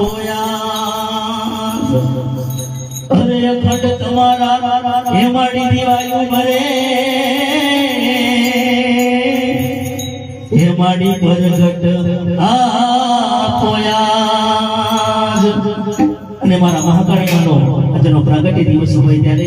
પોયા અરે અખંડ તમારા દિવાયું મરે પ્રગટ આ અને મારા મહાકાળીનો આજનો પ્રાગટ્ય દિવસ હોય ત્યારે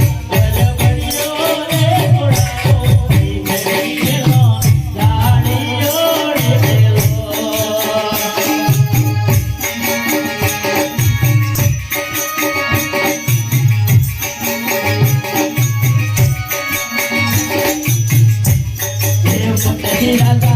Gracias.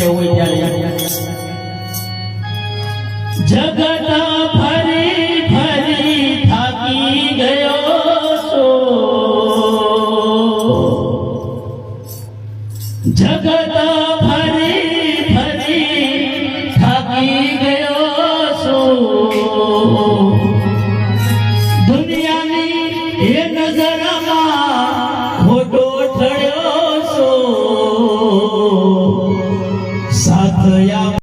કહેવું હોય ત્યારે જગત ફરી ફરી થાકી ગયો છો જગત ફરી ફરી થાકી ગયો છો દુનિયાની એ નજર